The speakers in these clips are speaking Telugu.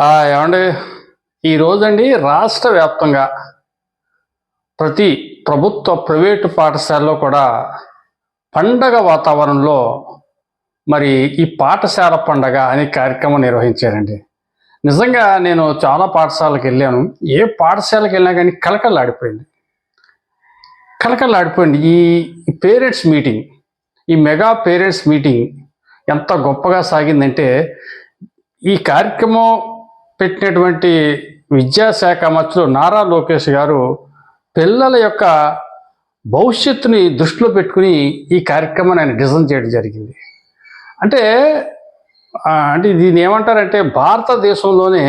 ఆ, ఏమండి? ఈరోజండి రాష్ట్ర వ్యాప్తంగా ప్రతి ప్రభుత్వ ప్రైవేటు పాఠశాలలో కూడా పండగ వాతావరణంలో మరి ఈ పాఠశాల పండగ అనే కార్యక్రమం నిర్వహించారండి. నిజంగా నేను చాలా పాఠశాలకు వెళ్ళాను. ఏ పాఠశాలకు వెళ్ళినా కానీ కలకల్లాడిపోయింది కలకల్లాడిపోయింది ఈ పేరెంట్స్ మీటింగ్ ఈ మెగా పేరెంట్స్ మీటింగ్ ఎంత గొప్పగా సాగిందంటే ఈ కార్యక్రమం పెట్టినటువంటి విద్యాశాఖ మంత్రులు నారా లోకేష్ గారు పిల్లల యొక్క భవిష్యత్తుని దృష్టిలో పెట్టుకుని ఈ కార్యక్రమాన్ని ఆయన డిజైన్ చేయడం జరిగింది. అంటే అంటే దీన్ని ఏమంటారంటే భారతదేశంలోనే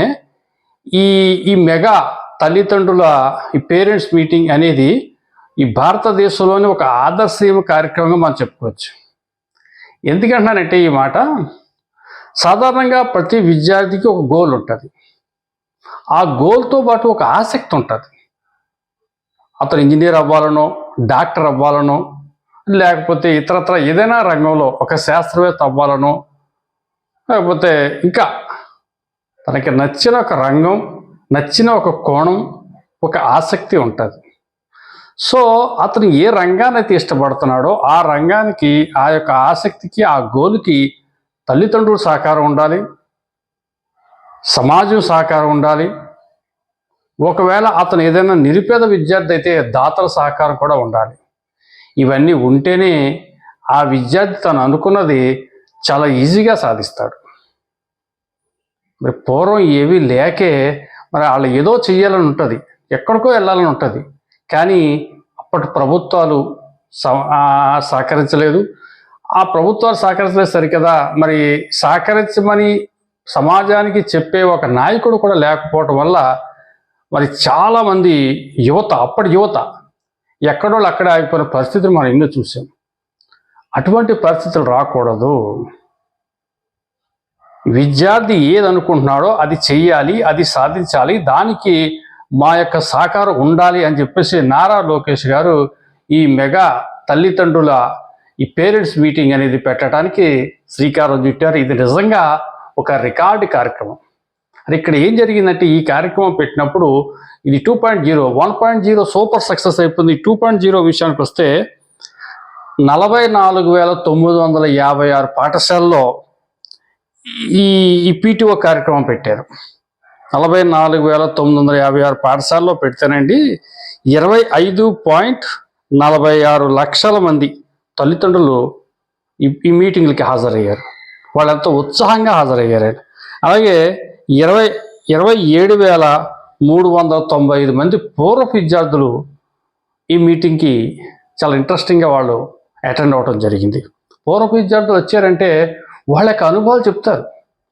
ఈ ఈ మెగా తల్లిదండ్రుల ఈ పేరెంట్స్ మీటింగ్ అనేది ఈ భారతదేశంలోనే ఒక ఆదర్శీయ కార్యక్రమంగా మనం చెప్పుకోవచ్చు. ఎందుకంటున్నానంటే ఈ మాట సాధారణంగా ప్రతి విద్యార్థికి ఒక గోల్ ఉంటుంది. ఆ గోల్తో పాటు ఒక ఆసక్తి ఉంటుంది. అతను ఇంజనీర్ అవ్వాలనో డాక్టర్ అవ్వాలనో లేకపోతే ఇతరత్ర ఏదైనా రంగంలో ఒక శాస్త్రవేత్త అవ్వాలనో లేకపోతే ఇంకా తనకి నచ్చిన ఒక రంగం నచ్చిన ఒక కోణం ఒక ఆసక్తి ఉంటుంది. సో అతను ఏ రంగాన్ని అయితే ఇష్టపడుతున్నాడో ఆ రంగానికి ఆ యొక్క ఆసక్తికి ఆ గోలుకి తల్లిదండ్రులు సహకారం ఉండాలి. సమాజం సహకారం ఉండాలి. ఒకవేళ అతను ఏదైనా నిరుపేద విద్యార్థి అయితే దాతల సహకారం కూడా ఉండాలి. ఇవన్నీ ఉంటేనే ఆ విద్యార్థి తను అనుకున్నది చాలా ఈజీగా సాధిస్తాడు. మరి పూర్వం ఏవి లేకే మరి వాళ్ళు ఏదో చెయ్యాలని ఉంటుంది. ఎక్కడికో వెళ్ళాలని ఉంటుంది. కానీ అప్పటి ప్రభుత్వాలు సహకరించలేదు. ఆ ప్రభుత్వాలు సహకరించలేదు సరికదా? మరి సహకరించమని సమాజానికి చెప్పే ఒక నాయకుడు కూడా లేకపోవటం వల్ల మరి చాలామంది యువత అప్పటి యువత ఎక్కడోళ్ళు అక్కడ ఆగిపోయిన పరిస్థితులు మనం ఎన్నో చూసాం. అటువంటి పరిస్థితులు రాకూడదు. విద్యార్థి ఏదనుకుంటున్నాడో అది చెయ్యాలి అది సాధించాలి దానికి మా యొక్క సహకారం ఉండాలి అని చెప్పేసి నారా లోకేష్ గారు ఈ మెగా తల్లిదండ్రుల ఈ పేరెంట్స్ మీటింగ్ అనేది పెట్టడానికి శ్రీకారం చుట్టారు. ఇది నిజంగా ఒక రికార్డు కార్యక్రమం. మరి ఇక్కడ ఏం జరిగిందంటే ఈ కార్యక్రమం పెట్టినప్పుడు ఇది two point zero one point zero super success అయిపోయింది. టూ పాయింట్ జీరో విషయానికి వస్తే నలభై నాలుగు వేల తొమ్మిది వందల యాభై ఆరు పాఠశాలలో ఈ ఈ పీటీఓ కార్యక్రమం పెట్టారు. నలభై నాలుగు వేల తొమ్మిది వందల యాభై ఆరు పాఠశాలలో పెడితేనండి ఇరవై ఐదు పాయింట్ నలభై ఆరు లక్షల మంది తల్లిదండ్రులు ఈ ఈ మీటింగ్లకి హాజరయ్యారు. వాళ్ళంతా ఉత్సాహంగా హాజరయ్యారు. అలాగే ఇరవై ఇరవై ఏడు వేల మూడు వందల తొంభై ఐదు మంది పూర్వ విద్యార్థులు ఈ మీటింగ్కి చాలా ఇంట్రెస్టింగ్గా వాళ్ళు అటెండ్ అవ్వడం జరిగింది. పూర్వ విద్యార్థులు వచ్చారంటే వాళ్ళ యొక్క అనుభవాలు చెప్తారు.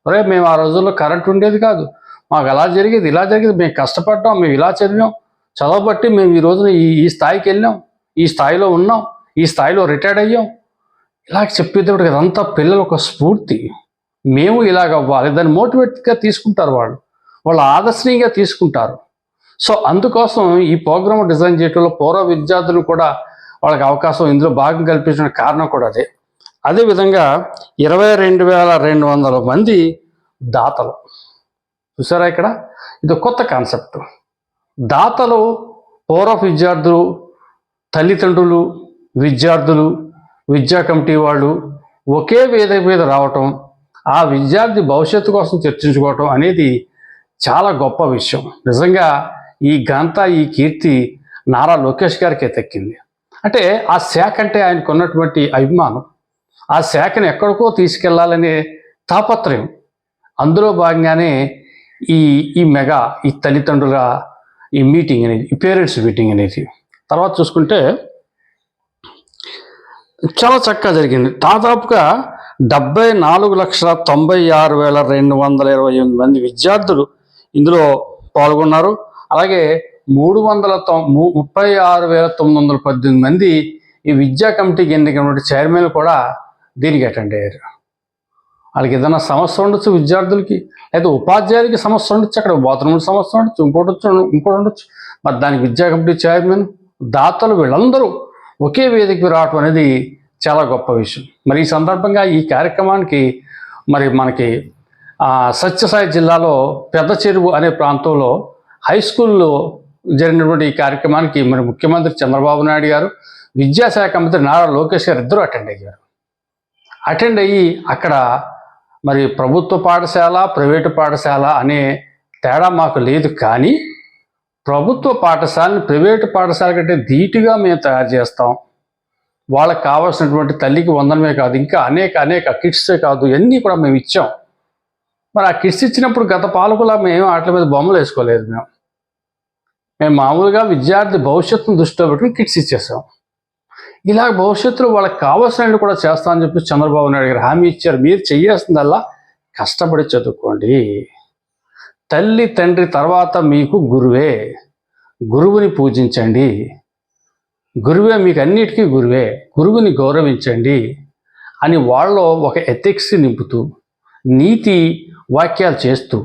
అరే మేము ఆ రోజుల్లో కరెంట్ ఉండేది కాదు. మాకు అలా జరిగేది ఇలా జరిగేది మేము కష్టపడ్డాం మేము ఇలా చదివాం. చదవబట్టి మేము ఈ రోజున ఈ ఈ స్థాయికి వెళ్ళాం. ఈ స్థాయిలో ఉన్నాం. ఈ స్థాయిలో రిటైర్డ్ అయ్యాం. ఇలా చెప్పేటప్పుడు అదంతా పిల్లలు ఒక స్ఫూర్తి. మేము ఇలాగ అవ్వాలి దాన్ని మోటివేట్గా తీసుకుంటారు వాళ్ళు వాళ్ళు ఆదర్శనీయంగా తీసుకుంటారు. సో అందుకోసం ఈ ప్రోగ్రామ్ డిజైన్ చేయడంలో పూర్వ విద్యార్థులు కూడా వాళ్ళకి అవకాశం ఇందులో భాగం కల్పించిన కారణం కూడా అదే. అదేవిధంగా ఇరవై రెండు వేల రెండు వందల మంది దాతలు. చూసారా ఇక్కడ? ఇది కొత్త కాన్సెప్ట్. దాతలు పూర్వ విద్యార్థులు తల్లిదండ్రులు విద్యార్థులు విద్యా కమిటీ వాళ్ళు ఒకే వేదిక మీద రావటం ఆ విద్యార్థి భవిష్యత్తు కోసం చర్చించుకోవటం అనేది చాలా గొప్ప విషయం. నిజంగా ఈ ఘనత ఈ కీర్తి నారా లోకేష్ గారికే దక్కింది. అంటే ఆ శాఖ అంటే ఆయనకు ఉన్నటువంటి అభిమానం. ఆ శాఖను ఎక్కడికో తీసుకెళ్ళాలనే తాపత్రయం. అందులో భాగంగానే ఈ ఈ మెగా ఈ తల్లిదండ్రుల ఈ మీటింగ్ అనేది ఈ పేరెంట్స్ మీటింగ్ అనేది. తర్వాత చూసుకుంటే చాలా చక్కగా జరిగింది. దాదాపుగా డెబ్బై నాలుగు లక్షల తొంభై ఆరు వేల రెండు వందల ఇరవై ఎనిమిది మంది విద్యార్థులు ఇందులో పాల్గొన్నారు. అలాగే మూడు వందల ముప్పై ఆరు వేల తొమ్మిది వందల పద్దెనిమిది మంది ఈ విద్యా కమిటీకి ఎన్నికైనటువంటి చైర్మన్లు కూడా దీనికి అటెండ్ అయ్యారు. వాళ్ళకి ఏదైనా సమస్య ఉండొచ్చు విద్యార్థులకి లేదా ఉపాధ్యాయులకి సమస్య ఉండొచ్చు అక్కడ బాత్రూమ్ సమస్య ఉండొచ్చు ఇంకోటి ఇంకోటి ఉండొచ్చు. మరి దానికి విద్యా కమిటీ చైర్మన్ దాతలు వీళ్ళందరూ ఒకే వేదికకు రావటం అనేది చాలా గొప్ప విషయం. మరి ఈ సందర్భంగా ఈ కార్యక్రమానికి మరి మనకి సత్యసాయి జిల్లాలో పెద్ద చెరువు అనే ప్రాంతంలో హై స్కూల్లో జరిగినటువంటి ఈ కార్యక్రమానికి మరి ముఖ్యమంత్రి చంద్రబాబు నాయుడు గారు విద్యాశాఖ మంత్రి నారా లోకేష్ గారు ఇద్దరు అటెండ్ అయ్యారు. అటెండ్ అయ్యి అక్కడ మరి ప్రభుత్వ పాఠశాల ప్రైవేటు పాఠశాల అనే తేడా మాకు లేదు కానీ ప్రభుత్వ పాఠశాలని ప్రైవేటు పాఠశాల కంటే ధీటుగా మేము తయారు చేస్తాం. వాళ్ళకి కావాల్సినటువంటి తల్లికి వందనమే కాదు ఇంకా అనేక అనేక కిట్సే కాదు ఇవన్నీ కూడా మేము ఇచ్చాం. మరి ఆ కిట్స్ ఇచ్చినప్పుడు గత పాలకులా మేము వాటి మీద బొమ్మలు వేసుకోలేదు మేము. మేము మామూలుగా విద్యార్థి భవిష్యత్తును దృష్టిలో పెట్టుకుని కిట్స్ ఇచ్చేసాం. ఇలా భవిష్యత్తులో వాళ్ళకి కావాల్సినవి కూడా చేస్తామని చెప్పి చంద్రబాబు నాయుడు గారు హామీ ఇచ్చారు. మీరు చేయాల్సిందల్లా కష్టపడి చదువుకోండి. తల్లి తండ్రి తర్వాత మీకు గురువే. గురువుని పూజించండి. గురువే మీకు అన్నిటికీ గురువే. గురువుని గౌరవించండి అని వాళ్ళలో ఒక ఎథిక్స్ నింపుతూ నీతి వాక్యాలు చేస్తూ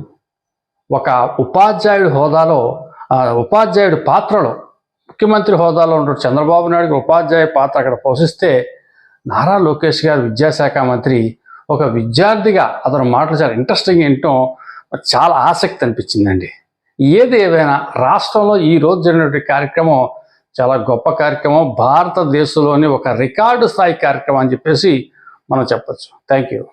ఒక ఉపాధ్యాయుడి హోదాలో ఉపాధ్యాయుడి పాత్రలో ముఖ్యమంత్రి హోదాలో ఉన్న చంద్రబాబు నాయుడు ఉపాధ్యాయ పాత్ర అక్కడ పోషిస్తే నారా లోకేష్ గారు విద్యాశాఖ మంత్రి ఒక విద్యార్థిగా అతను మాటలు చాలా ఇంట్రెస్టింగ్ ఏంటో చాలా ఆసక్తి అనిపించిందండి. ఏది ఏదైనా రాష్ట్రంలో ఈ రోజు జరిగినటువంటి కార్యక్రమం చాలా గొప్ప కార్యక్రమం. భారతదేశంలోని ఒక రికార్డు స్థాయి కార్యక్రమం అని చెప్పేసి మనం చెప్పొచ్చు. Thank you